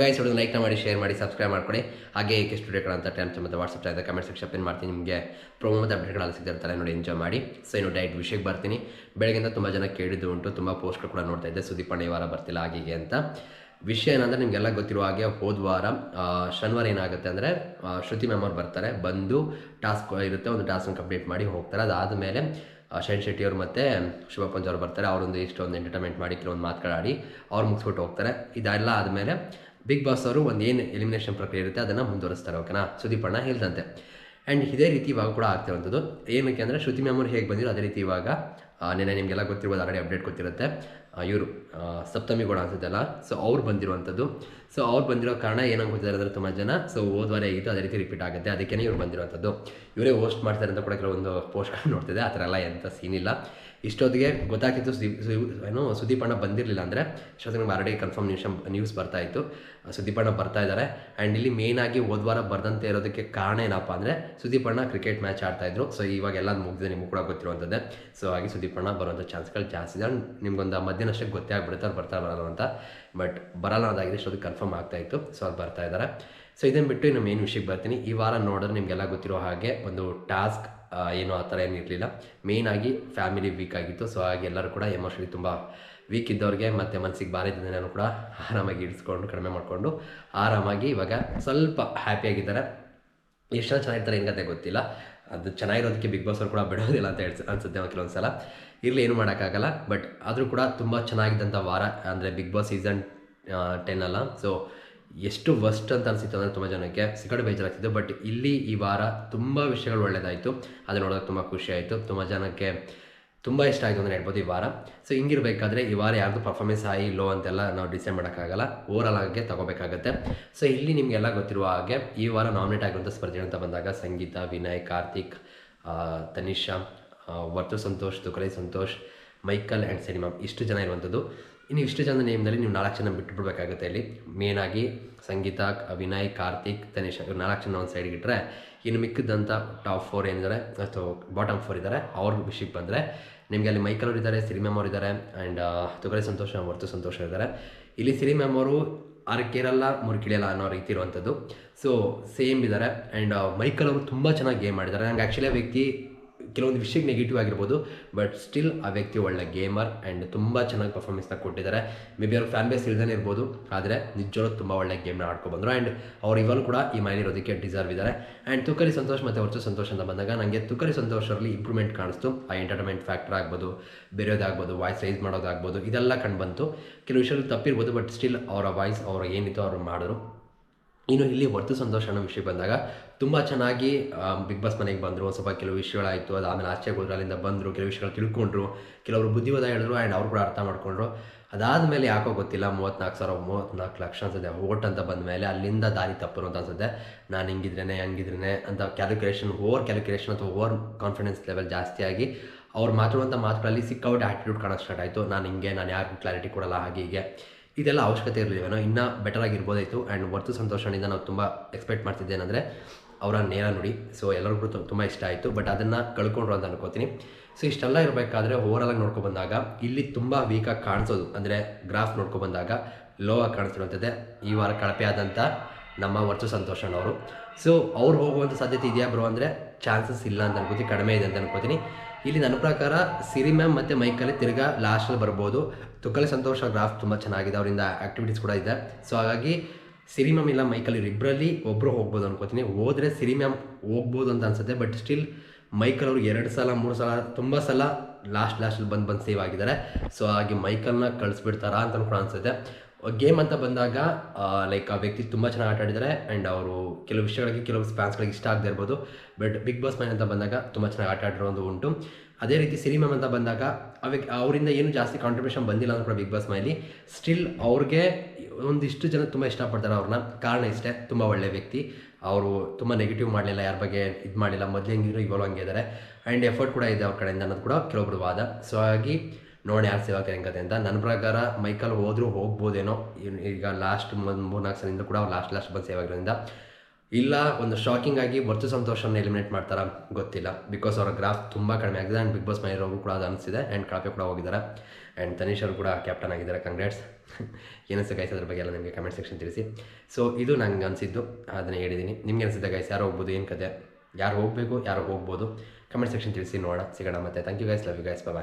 Guys ಹೊಡೆದು ಲೈಕ್ನ ಮಾಡಿ share ಮಾಡಿ ಸಬ್ಸ್ಕ್ರೈಬ್ ಮಾಡ್ಕೊಳ್ಳಿ ಹಾಗೆ ಏಕೆ ಸ್ಟುಡಿಯೋಗಳು ಅಂತ ಟೈಮ್ ಮತ್ತು WhatsApp channel comment section pin ಮಾಡ್ತೀನಿ. ನಿಮಗೆ ಪ್ರೊಮೋ ಮತ್ತು ಅಪ್ಡೇಟ್ಗಳೆಲ್ಲ ಸಿಗ್ತಿರ್ತಾರೆ ನೋಡಿ ಎಂಜಾಯ್ ಮಾಡಿ. ಸೊ ಇನ್ನು ಡೈಟ್ ವಿಷಯಕ್ಕೆ ಬರ್ತೀನಿ. ಬೆಳಗ್ಗೆಯಿಂದ ತುಂಬ ಜನ ಕೇಳಿದ್ದು ಉಂಟು. ತುಂಬ ಪೋಸ್ಟ್ಗಳು ಕೂಡ ನೋಡ್ತಾ ಇದ್ದೆ. ಸುದೀಪ್ ಈ ವಾರ ಬರ್ತಿಲ್ಲ ಹಾಗೆ ಅಂತ. ವಿಷಯ ಏನಂದರೆ ನಿಮಗೆಲ್ಲ ಗೊತ್ತಿರುವ ಹಾಗೆ ಹೋದ ವಾರ ಶನಿವಾರ ಏನಾಗುತ್ತೆ ಅಂದರೆ ಶ್ರುತಿ ಮ್ಯಾಮ್ ಬರ್ತಾರೆ. ಬಂದು ಟಾಸ್ಕ್ ಇರುತ್ತೆ. ಒಂದು ಟಾಸ್ಕ್ ಕಂಪ್ಲೀಟ್ ಮಾಡಿ ಹೋಗ್ತಾರೆ. ಅದಾದ ಮೇಲೆ ಶೈನ್ ಶೆಟ್ಟಿ ಅವರು ಮತ್ತು ಶುಭ ಪಂಚ್ ಅವರು ಬರ್ತಾರೆ. ಅವರೊಂದು ಇಷ್ಟೊಂದು ಎಂಟರ್ಟೈನ್ಮೆಂಟ್ ಮಾಡಿ ಕೆಲವೊಂದು ಮಾತುಗಳಾಡಿ ಅವ್ರು ಮುಗಿಸ್ಬಿಟ್ಟು ಹೋಗ್ತಾರೆ. ಇದೆಲ್ಲ ಆದಮೇಲೆ ಬಿಗ್ ಬಾಸ್ ಅವರು ಒಂದು ಏನು ಎಲಿಮಿನೇಷನ್ ಪ್ರಕ್ರಿಯೆ ಇರುತ್ತೆ, ಅದನ್ನು ಮುಂದುವರಿಸ್ತಾರೆ ಓಕೆನಾ ಸುದೀಪ್ ಅಣ್ಣ ಹೇಳ್ದಂತೆ. ಆ್ಯಂಡ್ ಇದೇ ರೀತಿ ಇವಾಗ ಕೂಡ ಆಗ್ತಿರುವಂಥದ್ದು ಏನಕ್ಕೆ ಅಂದರೆ ಶ್ರುತಿ ಮ್ಯಾಮ್ ಹೇಗೆ ಬಂದಿರೋ ಅದೇ ರೀತಿ ಇವಾಗ ನಿನ್ನೆ ನಿಮಗೆಲ್ಲ ಗೊತ್ತಿರ್ಬೋದು ಆಲ್ರೆಡಿ ಅಪ್ಡೇಟ್ ಗೊತ್ತಿರುತ್ತೆ. ಇವರು ಸಪ್ತಮಿ ಕೂಡ ಅನ್ಸುತ್ತಲ್ಲ ಸೊ ಅವ್ರು ಬಂದಿರುವಂಥದ್ದು ಸೊ ಅವ್ರು ಬಂದಿರೋ ಕಾರಣ ಗೊತ್ತಿದ್ದಾರೆ ಅಂದರೆ ತುಂಬ ಜನ ಸೊ ಹೋದ್ವಾರ ಹೇಗಿತ್ತು, ಅದೇ ರೀತಿ ರಿಪೀಟ್ ಆಗುತ್ತೆ. ಅದಕ್ಕೇ ಇವ್ರು ಬಂದಿರುವಂಥದ್ದು ಇವರೇ ಹೋಸ್ಟ್ ಮಾಡ್ತಾರೆ ಅಂತ ಕೂಡ ಕೆಲವೊಂದು ಪೋಸ್ಟ್ಗಳು ನೋಡ್ತಿದೆ, ಆ ಥರ ಎಲ್ಲ ಎಂಥ ಸೀನಿಲ್ಲ ಇಷ್ಟೊತ್ತಿಗೆ ಗೊತ್ತಾಗಿತ್ತು ಸುದೀಪ್ ಏನು, ಸುದೀಪ್ ಬಂದಿರಲಿಲ್ಲ ಅಂದರೆ ಇಷ್ಟೊತ್ತಿಗೆ ನಮ್ಗೆ ಆಲ್ರೆಡಿ ಕನ್ಫರ್ಮ್ ನ್ಯೂಸ್ ನ್ಯೂಸ್ ಬರ್ತಾ ಇತ್ತು. ಸುದೀಪಣ್ಣ ಸುದೀಪ್ ಬರ್ತಾ ಇದ್ದಾರೆ. ಆ್ಯಂಡ್ ಇಲ್ಲಿ ಮೇನ್ ಆಗಿ ಹೋದ್ವಾರ ಬರ್ದಂತೆ ಇರೋದಕ್ಕೆ ಕಾರಣ ಏನಪ್ಪ ಅಂದರೆ ಸುದೀಪ್ ಅಣ್ಣ ಕ್ರಿಕೆಟ್ ಮ್ಯಾಚ್ ಆಡ್ತಾಯಿದ್ರು ಸೊ ಇವಾಗ ಎಲ್ಲ ಮುಗಿದಿದೆ, ನಿಮ್ಗೆ ಕೂಡ ಗೊತ್ತಿರುವಂಥದ್ದೇ ಸೊ ಹಾಗೆ ಸುದೀಪ್ ಅಣ್ಣ ಬರುವಂಥ ಚಾನ್ಸ್ಗಳು ಜಾಸ್ತಿ ಇದೆ. ಆ್ಯಂಡ್ ನಿಮ್ಗೊಂದು ಮಧ್ಯಾಹ್ನ ಅಷ್ಟೇ ಗೊತ್ತೇ ಆಗ್ಬಿಡುತ್ತೆ, ಅವ್ರು ಬರ್ತಾ ಬರಲ್ಲ ಅಂತ. ಬಟ್ ಬರಲ್ಲ ಅನ್ನೋದಾಗಿದೆ, ಇಷ್ಟೊತ್ತಿಗೆ ಕನ್ಫರ್ಮ್ ಆಗ್ತಾ ಇತ್ತು. ಸೊ ಅದು ಬರ್ತಾ ಇದ್ದಾರೆ. ಸೊ ಇದನ್ನು ಬಿಟ್ಟು ಇನ್ನು ಮೇನ್ ವಿಷಯಕ್ಕೆ ಬರ್ತೀನಿ. ಈ ವಾರ ನೋಡಿದ್ರೆ ನಿಮಗೆಲ್ಲ ಗೊತ್ತಿರೋ ಹಾಗೆ ಒಂದು ಟಾಸ್ಕ್ ಏನು ಆ ಥರ ಏನು ಇರಲಿಲ್ಲ ಮೇಯ್ನಾಗಿ ಫ್ಯಾಮಿಲಿ ವೀಕ್ ಆಗಿತ್ತು. ಸೊ ಹಾಗೆ ಎಲ್ಲರೂ ಕೂಡ ಎಮೋಷನಲಿ ತುಂಬ ವೀಕ್ ಇದ್ದವ್ರಿಗೆ ಮತ್ತು ಮನಸ್ಸಿಗೆ ಭಾರ ಇದ್ದಿದ್ದನ್ನು ಕೂಡ ಆರಾಮಾಗಿ ಇಡಿಸ್ಕೊಂಡು ಕಡಿಮೆ ಮಾಡಿಕೊಂಡು ಆರಾಮಾಗಿ ಇವಾಗ ಸ್ವಲ್ಪ ಹ್ಯಾಪಿಯಾಗಿದ್ದಾರೆ ಎಷ್ಟು ಜನ ಚೆನ್ನಾಗಿರ್ತಾರೆ ಕತೆ ಗೊತ್ತಿಲ್ಲ. ಅದು ಚೆನ್ನಾಗಿರೋದಕ್ಕೆ ಬಿಗ್ ಬಾಸ್ ಅವ್ರು ಕೂಡ ಬಿಡೋದಿಲ್ಲ ಅಂತ ಹೇಳಿ ಅನ್ಸುತ್ತೆ ಕೆಲವೊಂದು ಸಲ ಇರಲಿ, ಏನು ಮಾಡೋಕ್ಕಾಗಲ್ಲ. ಬಟ್ ಆದರೂ ಕೂಡ ತುಂಬ ಚೆನ್ನಾಗಿದ್ದಂಥ ವಾರ ಅಂದರೆ ಬಿಗ್ ಬಾಸ್ ಸೀಸನ್ ಟೆನ್ ಅಲ್ಲ. ಸೊ ಎಷ್ಟು ವರ್ಸ್ಟ್ ಅಂತ ಅನಿಸಿತ್ತು ಅಂದರೆ ತುಂಬ ಜನಕ್ಕೆ ಸಿಕ್ಕಡೆ ಬೇಜಾರಾಗ್ತಿತ್ತು. ಬಟ್ ಇಲ್ಲಿ ಈ ವಾರ ತುಂಬ ವಿಷಯಗಳು ಒಳ್ಳೆಯದಾಯಿತು ಅದು ನೋಡೋದಕ್ಕೆ ತುಂಬ ಖುಷಿ ಆಯಿತು. ತುಂಬ ಜನಕ್ಕೆ ತುಂಬ ಇಷ್ಟ ಆಯಿತು ಅಂತ ಹೇಳ್ಬೋದು ಈ ವಾರ. ಸೊ ಹಿಂಗಿರಬೇಕಾದ್ರೆ ಈ ವಾರ ಯಾರ್ದು ಪರ್ಫಾರ್ಮೆನ್ಸ್ ಆಯಿ ಲೋ ಅಂತೆಲ್ಲ ನಾವು ಡಿಸೈಡ್ ಮಾಡೋಕ್ಕಾಗಲ್ಲ. ಓವರಾಲ್ ಆಗಿ ತಗೋಬೇಕಾಗತ್ತೆ. ಸೊ ಇಲ್ಲಿ ನಿಮಗೆಲ್ಲ ಗೊತ್ತಿರುವ ಹಾಗೆ ಈ ವಾರ ನಾಮಿನೇಟ್ ಆಗಿರುವಂಥ ಸ್ಪರ್ಧೆ ಅಂತ ಬಂದಾಗ Sangeetha, Vinay, Karthik Tanisha Varthur Santhosh Tukali Santhosh, Michael and cinema ಇಷ್ಟು ಜನ ಇರುವಂಥದ್ದು. ಇನ್ನು ಇಷ್ಟು ಜನ ನೇಮ್ದಲ್ಲಿ ನೀವು ನಾಲ್ಕು ಜನ ಬಿಟ್ಟು ಬಿಡಬೇಕಾಗುತ್ತೆ ಇಲ್ಲಿ. ಮೇನ್ ಆಗಿ ಸಂಗೀತ ವಿನಯ್ ಕಾರ್ತಿಕ್ ತನೇಶ್ ನಾಲ್ಕು ಜನ ಒಂದು ಸೈಡ್ಗೆ ಇಟ್ಟರೆ ಇನ್ನು ಮಿಕ್ಕಿದ್ದಂಥ ಟಾಪ್ ಫೋರ್ ಏನಿದ್ದಾರೆ ಅಥವಾ ಬಾಟಮ್ ಫೋರ್ ಇದ್ದಾರೆ ಅವ್ರ ವಿಷಯಕ್ಕೆ ಬಂದರೆ, ನಿಮಗೆ ಅಲ್ಲಿ ಮೈಕಲ್ ಅವರು ಇದ್ದಾರೆ ಸಿರಿ ಮ್ಯಾಮ್ ಅವರು ಇದ್ದಾರೆ ಆ್ಯಂಡ್ ತುಗರೆ ಸಂತೋಷ ಹೊರತು ಸಂತೋಷ ಇದ್ದಾರೆ ಇಲ್ಲಿ ಸಿರಿ ಮ್ಯಾಮ್ ಅವರು ಆರಕ್ಕೇರಲ್ಲ ಮುರುಕಿಳಿಯಲ್ಲ ಅನ್ನೋ ರೀತಿ ಇರುವಂಥದ್ದು ಸೊ ಸೇಮ್ ಇದ್ದಾರೆ ಆ್ಯಂಡ್ ಮೈಕಲ್ ಅವರು ತುಂಬ ಚೆನ್ನಾಗಿ ಗೇಮ್ ಮಾಡಿದ್ದಾರೆ. ನಂಗೆ ಆ್ಯಕ್ಚುಲಿ ವ್ಯಕ್ತಿ ಕೆಲವೊಂದು ವಿಷಯಕ್ಕೆ ನೆಗೆಟಿವ್ ಆಗಿರ್ಬೋದು ಬಟ್ ಸ್ಟಿಲ್ ಆ ವ್ಯಕ್ತಿ ಒಳ್ಳೆ ಗೇಮರ್ ಆ್ಯಂಡ್ ತುಂಬ ಚೆನ್ನಾಗಿ ಪರ್ಫಾರ್ಮೆನ್ಸ್ನ ಕೊಟ್ಟಿದ್ದಾರೆ. ಮೇ ಬಿ ಅವ್ರ ಫ್ಯಾನ್ ಬೇಸ್ ಇಲ್ದೇ ಇರ್ಬೋದು, ಆದರೆ ನಿಜವಾಗ್ಲೂ ತುಂಬ ಒಳ್ಳೆ ಗೇಮ್ನ ಆಡ್ಕೊಬಂದರು. ಆ್ಯಂಡ್ ಅವ್ರು ಇವಾಗ ಕೂಡ ಈ ಮನೇಲಿ ಇರೋದಕ್ಕೆ ಡಿಸರ್ವ್ ಇದ್ದಾರೆ. ಆ್ಯಂಡ್ ತುಕರಿ ಸಂತೋಷ್ ಮತ್ತು ವರ್ಚು ಸಂತೋಷ್ ಅಂತ ಬಂದಾಗ ನನಗೆ ತುಕರಿ ಸಂತೋಷರಲ್ಲಿ ಇಂಪ್ರೂವ್ಮೆಂಟ್ ಕಾಣಿಸ್ತು. ಆ ಎಂಟರ್ಟೈನ್ಮೆಂಟ್ ಫ್ಯಾಕ್ಟರ್ ಆಗ್ಬೋದು, ಬೇರೆಯೋದಾಗ್ಬೋದು ವಾಯ್ಸ್ ರೈಸ್ ಮಾಡೋದಾಗ್ಬೋದು, ಇದೆಲ್ಲ ಕಂಡು ಬಂತು. ಕೆಲವು ವಿಷಯಗಳು ತಪ್ಪಿರ್ಬೋದು ಬಟ್ ಸ್ಟಿಲ್ ಅವರ ವಾಯ್ಸ್ ಅವರು ಏನಿತ್ತು ಅವ್ರು ಮಾಡಿದ್ರು. ಇನ್ನು ಇಲ್ಲಿ ವರ್ತು ಸಂತೋಷ ಅನ್ನೋ ವಿಷಯ ಬಂದಾಗ ತುಂಬ ಚೆನ್ನಾಗಿ ಬಿಗ್ ಬಾಸ್ ಮನೆಗೆ ಬಂದರು, ಒಂದು ಸ್ವಲ್ಪ ಕೆಲವು ವಿಷಯಗಳಾಯಿತು ಆಮೇಲೆ ಆಚೆ ಹೋದ್ರು, ಅಲ್ಲಿಂದ ಬಂದರು, ಕೆಲವು ವಿಷಯಗಳು ತಿಳ್ಕೊಂಡ್ರು, ಕೆಲವರು ಬುದ್ಧಿವಾದ ಹೇಳಿದ್ರು, ಆ್ಯಂಡ್ ಅವ್ರು ಕೂಡ ಅರ್ಥ ಮಾಡ್ಕೊಂಡ್ರು. ಅದಾದಮೇಲೆ ಯಾಕೋ ಗೊತ್ತಿಲ್ಲ ಮೂವತ್ತ್ನಾಲ್ಕು ಸಾವಿರ ಮೂವತ್ತ್ನಾಲ್ಕು ಲಕ್ಷ ಅನ್ಸುತ್ತೆ ಓಟ್ ಅಂತ ಬಂದ ಮೇಲೆ ಅಲ್ಲಿಂದ ದಾರಿ ತಪ್ಪು ಅಂತ ಅನ್ಸುತ್ತೆ. ನಾನು ಹಿಂಗಿದ್ರೇನೆ ಹಂಗಿದ್ರೇ ಅಂತ ಕ್ಯಾಲ್ಕುಲೇಷನ್ ಓವರ್ ಕ್ಯಾಲ್ಕುಲೇಷನ್ ಅಥವಾ ಓವರ್ ಕಾನ್ಫಿಡೆನ್ಸ್ ಲೆವೆಲ್ ಜಾಸ್ತಿ ಆಗಿ ಅವ್ರು ಮಾತಾಡುವಂಥ ಮಾತುಗಳಲ್ಲಿ ಸಿಕ್ಕೌಟ್ ಆ್ಯಟಿಟ್ಯೂಡ್ ಕಾಣೋಕ್ಕೆ ಸ್ಟಾರ್ಟ್ ಆಯಿತು. ನಾನು ಹಿಂಗೆ, ನಾನು ಯಾರಿಗೂ ಕ್ಲಾರಿಟಿ ಕೊಡಲ್ಲ, ಹಾಗೆ ಹೀಗೆ. ಇದೆಲ್ಲ ಅವಶ್ಯಕತೆ ಇರಲಿಲ್ವೇನೋ ಇನ್ನೂ ಬೆಟರ್ ಆಗಿರ್ಬೋದಾಯಿತು. ಆ್ಯಂಡ್ ವರ್ತು ಸಂತೋಷನಿಂದ ನಾವು ತುಂಬ ಎಕ್ಸ್ಪೆಕ್ಟ್ ಮಾಡ್ತಿದ್ದೇನೆಂದರೆ ಅವರ ನೇರ ನುಡಿ. ಸೊ ಎಲ್ಲರಿಗೂ ತುಂಬ ಇಷ್ಟ ಆಯಿತು. ಬಟ್ ಅದನ್ನು ಕಳ್ಕೊಂಡ್ರು ಅಂತ ಅನ್ಕೋತೀನಿ. ಸೊ ಇಷ್ಟೆಲ್ಲ ಇರಬೇಕಾದ್ರೆ ಓವರಾಲ್ ಆಗಿ ನೋಡ್ಕೊ ಬಂದಾಗ, ಇಲ್ಲಿ ತುಂಬ ವೀಕಾಗಿ ಕಾಣಿಸೋದು. ಅಂದರೆ ಗ್ರಾಫ್ ನೋಡ್ಕೊ ಬಂದಾಗ ಲೋ ಆಗಿ ಕಾಣಿಸ್ತಿರುವಂಥದ್ದೇ ಈ ವಾರ ಕಳಪೆ ಆದಂಥ ನಮ್ಮ ವರ್ಚು ಸಂತೋಷಣ್ಣವರು. ಸೊ ಅವ್ರು ಹೋಗುವಂಥ ಸಾಧ್ಯತೆ ಇದೆಯಾ ಬ್ರೋ ಅಂದರೆ ಚಾನ್ಸಸ್ ಇಲ್ಲ ಅಂತ ಅನ್ಕೋತೀನಿ, ಕಡಿಮೆ ಇದೆ ಅಂತ ಅನ್ಕೋತೀನಿ. ಇಲ್ಲಿ ನನ್ನ ಪ್ರಕಾರ ಸಿರಿ ಮ್ಯಾಮ್ ಮತ್ತು ಮೈಕಲ್ಲಿ ತಿರ್ಗಾ ಲಾಸ್ಟಲ್ಲಿ ಬರ್ಬೋದು. ತುಕಲಿ ಸಂತೋಷ ಗ್ರಾಫ್ ತುಂಬ ಚೆನ್ನಾಗಿದೆ, ಅವರಿಂದ ಆ್ಯಕ್ಟಿವಿಟೀಸ್ ಕೂಡ ಇದೆ. ಸೊ ಹಾಗಾಗಿ ಸಿರಿ ಮ್ಯಾಮ್ ಇಲ್ಲ ಮೈಕಲ್ ಇಬ್ಬರಲ್ಲಿ ಒಬ್ಬರು ಹೋಗ್ಬೋದು ಅನ್ಕೋತೀನಿ. ಹೋದರೆ ಸಿರಿ ಮ್ಯಾಮ್ ಹೋಗ್ಬೋದು ಅಂತ ಅನ್ಸುತ್ತೆ ಬಟ್ ಸ್ಟಿಲ್ ಮೈಕಲ್ ಅವರು ಎರಡು ಸಲ, ಮೂರು ಸಲ, ತುಂಬ ಸಲ ಲಾಸ್ಟ್ ಲಾಸ್ಟಲ್ಲಿ ಬಂದು ಬಂದು ಸೇವ್ ಆಗಿದ್ದಾರೆ. ಸೊ ಹಾಗೆ ಮೈಕಲ್ನ ಕಳಿಸ್ಬಿಡ್ತಾರಾ ಅಂತ ಕೂಡ ಅನ್ಸುತ್ತೆ. ಗೇಮ್ ಅಂತ ಬಂದಾಗ ಲೈಕ್ ಆ ವ್ಯಕ್ತಿ ತುಂಬ ಚೆನ್ನಾಗಿ ಆಟ ಆಡಿದ್ದಾರೆ ಆ್ಯಂಡ್ ಅವರು ಕೆಲವು ವಿಷಯಗಳಿಗೆ, ಕೆಲವು ಫ್ಯಾನ್ಸ್ಗಳಿಗೆ ಇಷ್ಟ ಆಗದೆ ಇರ್ಬೋದು. ಬಟ್ ಬಿಗ್ ಬಾಸ್ ಮ್ಯಾನ್ ಅಂತ ಬಂದಾಗ ತುಂಬ ಚೆನ್ನಾಗಿ ಆಟ ಆಡಿರೋದು ಉಂಟು. ಅದೇ ರೀತಿ ಸಿನಿಮಾ ಅಂತ ಬಂದಾಗ ಅವಕ್ಕೆ ಅವರಿಂದ ಏನು ಜಾಸ್ತಿ ಕಾಂಟ್ರಿಬ್ಯೂಷನ್ ಬಂದಿಲ್ಲ ಅಂದ್ರೂ ಕೂಡ ಬಿಗ್ ಬಾಸ್ ಮೈಲಿ ಸ್ಟಿಲ್ ಅವ್ರಿಗೆ ಒಂದಿಷ್ಟು ಜನ ತುಂಬ ಇಷ್ಟಪಡ್ತಾರೆ ಅವ್ರನ್ನ ಕಾರಣ ಇಷ್ಟೇ, ತುಂಬ ಒಳ್ಳೆಯ ವ್ಯಕ್ತಿ. ಅವರು ತುಂಬ ನೆಗೆಟಿವ್ ಮಾಡಲಿಲ್ಲ, ಯಾರ ಬಗ್ಗೆ ಇದು ಮಾಡಿಲ್ಲ ಮೊದಲು ಹೆಂಗಿದ್ರು ಇವಾಗ ಹಂಗೆ ಇದ್ದಾರೆ ಆ್ಯಂಡ್ ಎಫರ್ಟ್ ಕೂಡ ಇದೆ ಅವ್ರ ಕಡೆಯಿಂದ ಅನ್ನೋದು ಕೂಡ ಕೆಲವೊಬ್ಬರು ವಾದ. ಸೊ ಹಾಗಾಗಿ ನೋಡಿ ಯಾರು ಸೇವಾ ಹೆಂಗತೆ ಅಂತ. ನನ್ನ ಪ್ರಕಾರ ಮೈಕಲ್ ಹೋದರೂ ಹೋಗ್ಬೋದೇನೋ. ಈಗ ಲಾಸ್ಟ್ ಒಂದು ಮೂರ್ನಾಲ್ಕು ಸಲದಿಂದ ಕೂಡ ಅವ್ರು ಲಾಸ್ಟ್ ಲಾಸ್ಟ್ ಬಂದು ಸೇವಾಗಿರೋದ್ರಿಂದ ಇಲ್ಲ, ಒಂದು ಶಾಕಿಂಗ್ ಆಗಿ ವರ್ತು ಸಂತೋಷನ ಎಲಿಮಿನೇಟ್ ಮಾಡ್ತಾರ ಗೊತ್ತಿಲ್ಲ. ಬಿಕಾಸ್ ಅವರ ಗ್ರಾಫ್ ತುಂಬ ಕಡಿಮೆ ಆಗಿದೆ ಆ್ಯಂಡ್ ಬಿಗ್ ಬಾಸ್ ಮನೆಯವರು ಕೂಡ ಅದು ಅನಿಸಿದೆ ಆ್ಯಂಡ್ ಕಳಪೆ ಕೂಡ ಹೋಗಿದ್ದಾರೆ. ಆ್ಯಂಡ್ ತನೀಶ್ ಅವರು ಕೂಡ ಕ್ಯಾಪ್ಟನ್ ಆಗಿದ್ದಾರೆ ಕಂಗ್ರಾಟ್ಸ್ ಏನಿಸ್ತು ಗೈಸ್ ಅದ್ರ ಬಗ್ಗೆ ಎಲ್ಲ ನಿಮಗೆ ಕಮೆಂಟ್ ಸೆಕ್ಷನ್ ತಿಳಿಸಿ. ಸೊ ಇದು ನಂಗೆ ಅನಿಸಿದ್ದು. ಅದನ್ನು ಹೇಳಿದ್ದೀನಿ ನಿಮ್ಗೆ ಅನಿಸಿದ್ದೆ ಗೈಸ್ ಯಾರು ಹೋಗ್ಬೋದು, ಏನು ಕತೆ? ಯಾರು ಹೋಗಬೇಕು, ಯಾರು ಹೋಗ್ಬೋದು? ಕಮೆಂಟ್ ಸೆಕ್ಷನ್ ತಿಳಿಸಿ ನೋಡೋಣ. ಸಿಗೋಣ ಮತ್ತೆ. Thank you guys love you guys bye